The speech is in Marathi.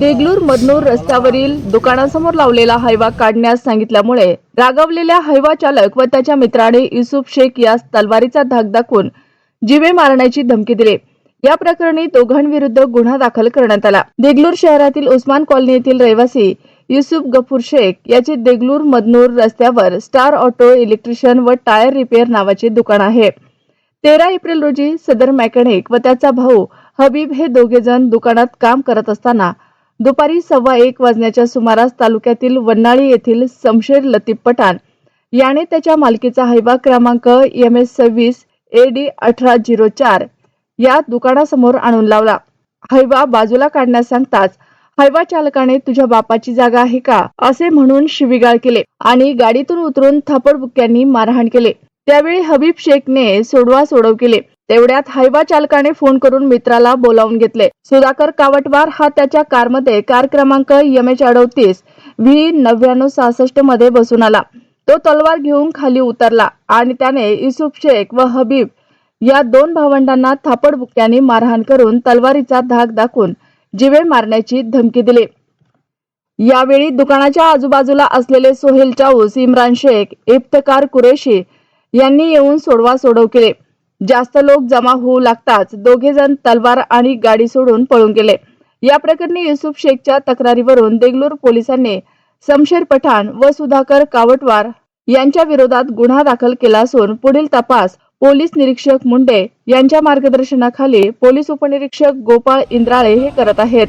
देगलूर मदनूर रस्त्यावरील दुकानासमोर लावलेला हैवा काढण्यास सांगितल्यामुळे रागावलेल्या हैवा चालक व त्याच्या मित्राने युसुफ शेख यास तलवारीचा धाक दाखवून जिवे मारण्याची धमकी दिली. या प्रकरणी दोघांविरुद्ध गुन्हा दाखल करण्यात आला. देगलूर शहरातील उस्मान कॉलनी येथील रहिवासी युसुफ गफूर शेख याचे देगलूर मदनूर रस्त्यावर स्टार ऑटो इलेक्ट्रिशियन व टायर रिपेअर नावाचे दुकान आहे. तेरा एप्रिल रोजी सदर मेकॅनिक व त्याचा भाऊ हबीब हे दोघे जण दुकानात काम करत असताना दुपारी सव्वा एक वाजण्याच्या सुमारास तालुक्यातील वन्नाळी येथील समशेर लतीफ पठाण याने त्याच्या मालकीचा हैवा क्रमांक एम एस सव्वीस ए डी अठरा झिरो चार या दुकानासमोर आणून लावला. हैवा बाजूला काढण्यास सांगताच हैवा चालकाने तुझ्या बापाची जागा आहे का? असे म्हणून शिवीगाळ केले आणि गाडीतून उतरून थापडबुक्यांनी मारहाण केले. त्यावेळी हबीब शेखने सोडवा सोडव केले. तेवढ्यात हैवा चालकाने फोन करून मित्राला बोलावून घेतले. सुधाकर कावटवार हा त्याच्या कारमध्ये कार क्रमांक एम एच अडतीस व्ही नव्याण्णव सहासष्टमध्ये बसून आला. तो तलवार घेऊन खाली उतरला आणि त्याने युसुफ शेख व हबीब या दोन भावंडांना थापडबुक्याने मारहाण करून तलवारीचा धाक दाखवून जिवे मारण्याची धमकी दिली. यावेळी दुकानाच्या आजूबाजूला असलेले सोहेल चाऊस इम्रान शेख इफ्तकार कुरेशी यांनी येऊन सोडवा सोडव केले. जास्त लोक जमा होऊ लागताच दोघे जण तलवार आणि गाडी सोडून पळून गेले. या प्रकरणी युसुफ शेखच्या तक्रारीवरून देगलूर पोलिसांनी समशेर पठाण व सुधाकर कावटवार यांच्या विरोधात गुन्हा दाखल केला असून पुढील तपास पोलीस निरीक्षक मुंडे यांच्या मार्गदर्शनाखाली पोलीस उपनिरीक्षक गोपाळ इंद्राळे हे करत आहेत.